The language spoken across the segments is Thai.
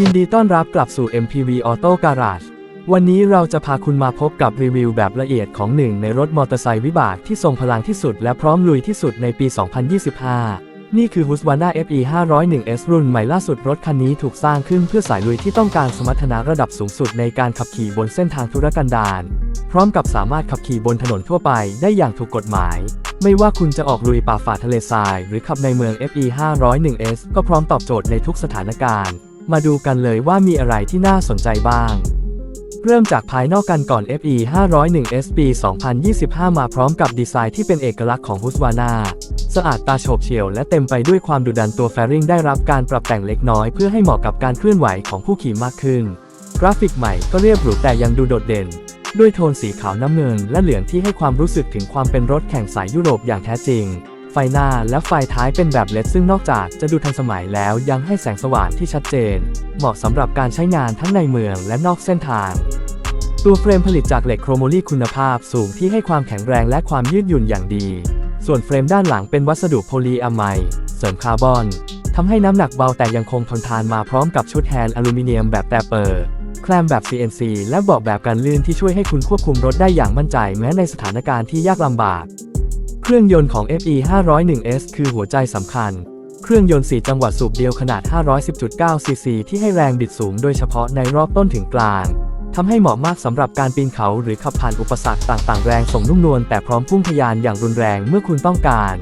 ยินดีต้อนรับกลับสู่ MPV Auto Garage วันนี้เราจะพาคุณมาพบกับรีวิวแบบละเอียดของหนึ่งในรถมอเตอร์ไซค์วิบากที่ทรงพลังที่สุดและพร้อมลุยที่สุดในปี 2025 นี่คือ Husqvarna FE 501S รุ่นใหม่ล่าสุดรถคันนี้ถูกสร้างขึ้นเพื่อสายลุยที่ต้องการสมรรถนะระดับสูงสุดในการขับขี่บนเส้นทางธุรกันดารพร้อมกับสามารถขับขี่บนถนนทั่วไปได้อย่างถูกกฎหมายไม่ว่าคุณจะออกลุยป่าฝ่าทะเลทราย หรือขับในเมือง FE 501S ก็พร้อมตอบโจทย์ในทุกสถานการณ์ มาดูกันเลยว่ามีอะไรที่น่าสนใจบ้าง เริ่มจากภายนอกกันก่อน FE 501S ปี2025 มาพร้อมกับดีไซน์ที่เป็นเอกลักษณ์ของ Husqvarna สะอาดตาโฉบเฉี่ยวและเต็มไปด้วยความดุดันตัวแฟริงได้รับการปรับแต่งเล็กน้อยเพื่อให้เหมาะกับการเคลื่อนไหวของผู้ขี่มากขึ้น กราฟิกใหม่ก็เรียบหรูแต่ยังดูโดดเด่น ด้วยโทนสีขาวน้ำเงินและเหลืองที่ให้ความรู้สึกถึงความเป็นรถแข่งสายยุโรปอย่างแท้จริง ไฟหน้าและไฟท้ายเป็นแบบเลดซึ่งนอกจากจะดูทันสมัยแล้วยังให้แสงสว่างที่ชัดเจน เหมาะสำหรับการใช้งานทั้งในเมืองและนอกเส้นทาง ตัวเฟรมผลิตจากเหล็กโครโมลีคุณภาพสูงที่ให้ความแข็งแรงและความยืดหยุ่นอย่างดี ส่วนเฟรมด้านหลังเป็นวัสดุโพลีอะไมด์เสริมคาร์บอนทำให้น้ำหนักเบาแต่ยังคงทนทานมาพร้อมกับชุดแฮนด์อลูมิเนียมแบบแตเปอร์แคลมแบบ CNC และเบาะแบบกันลื่นที่ช่วยให้คุณควบคุมรถได้อย่างมั่นใจแม้ในสถานการณ์ที่ยากลำบาก เครื่องยนต์ของ FE 501S คือหัวใจสำคัญ เครื่องยนต์ 4 จังหวัดสูบเดียวขนาด 510.9 ซีซีที่ให้แรงบิดสูงโดยเฉพาะในรอบต้นถึงกลางทำให้เหมาะมากสำหรับการปีนเขาหรือขับผ่านอุปสรรคต่างๆ แรงส่งนุ่มนวลแต่พร้อมพุ่งทะยานอย่างรุนแรงเมื่อคุณต้องการ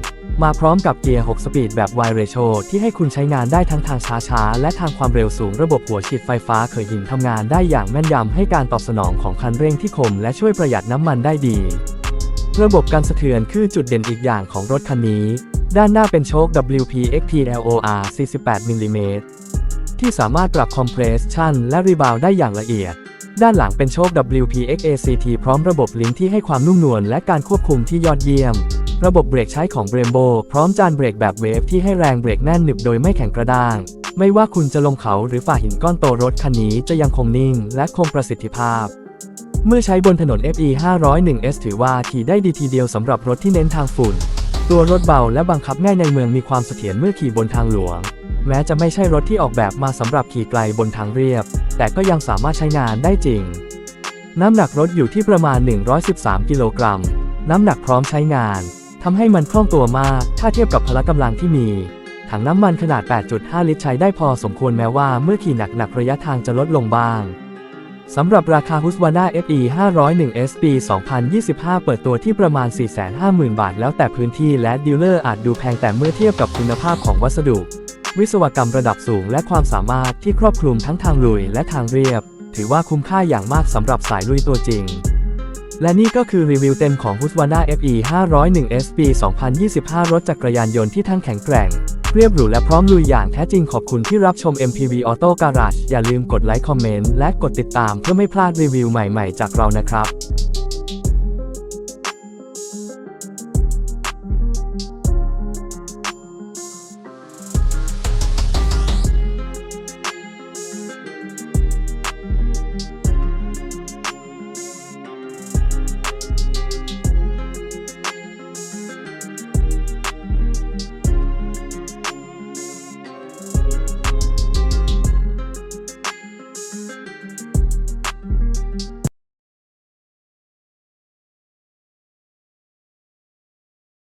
มาพร้อมกับเกียร์ 6 สปีดแบบ Y ratio ที่ให้คุณใช้งานได้ทั้งทางช้าๆ และทางความเร็วสูงระบบหัวฉีดไฟฟ้าเคยหินทำงานได้อย่างแม่นยำให้การตอบสนองของคันเร่งที่คมและช่วยประหยัดน้ำมันได้ดี ระบบการสะเทือนคือจุดเด่นอีกอย่างของรถคันนี้ ด้านหน้าเป็นโชค WPXPLOR 48มิลลิเมตรที่สามารถปรับคอมเพรสชันและรีบาวได้อย่างละเอียด ด้านหลังเป็นโชค WPXACT พร้อมระบบลิงก์ที่ให้ความนุ่มนวลและการควบคุมที่ยอดเยี่ยม ระบบเบรกใช้ของ Brembo พร้อมจานเบรกแบบเวฟที่ให้แรงเบรกแน่นหนึบโดยไม่แข็งกระด้าง ไม่ว่าคุณจะลงเขาหรือฝ่าหินก้อนโตรถคันนี้จะยังคงนิ่ง และคงประสิทธิภาพ เมื่อใช้บนถนน FE 501S ถือว่าขี่ได้ดีทีเดียวสำหรับรถที่เน้นทางฝุ่น ตัวรถเบาและบังคับง่ายในเมืองมีความเสถียรเมื่อขี่บนทางหลวง แม้จะไม่ใช่รถที่ออกแบบมาสำหรับขี่ไกลบนทางเรียบ แต่ก็ยังสามารถใช้งานได้จริง น้ำหนักรถอยู่ที่ประมาณ 113 กิโลกรัม น้ำหนักพร้อมใช้งานทำให้มันคล่องตัวมาก ถ้าเทียบกับพละกำลังที่มีถังน้ำมันขนาด 8.5 ลิตรใช้ได้พอสมควรแม้ว่าเมื่อขี่หนักๆระยะทางจะลดลงบ้าง สำหรับราคา Husqvarna FE 501S ปี 2025 เปิดตัวที่ประมาณ 450,000 บาท แล้วแต่พื้นที่และดีลเลอร์อาจดูแพงแต่เมื่อเทียบกับคุณภาพของวัสดุ วิศวกรรมระดับสูงและความสามารถที่ครอบคลุมทั้งทางลุยและทางเรียบ ถือว่าคุ้มค่าอย่างมากสำหรับสายลุยตัวจริง และนี่ก็คือรีวิวเต็มของ Husqvarna FE 501S ปี 2025 รถจักรยานยนต์ที่ทั้งแข็งแกร่ง เรียบหรูและพร้อมลุยอย่างแท้จริงขอบคุณที่รับชม MPV Auto Garage อย่าลืมกดไลค์คอมเมนต์และกดติดตามเพื่อไม่พลาดรีวิวใหม่ๆ จากเรานะครับ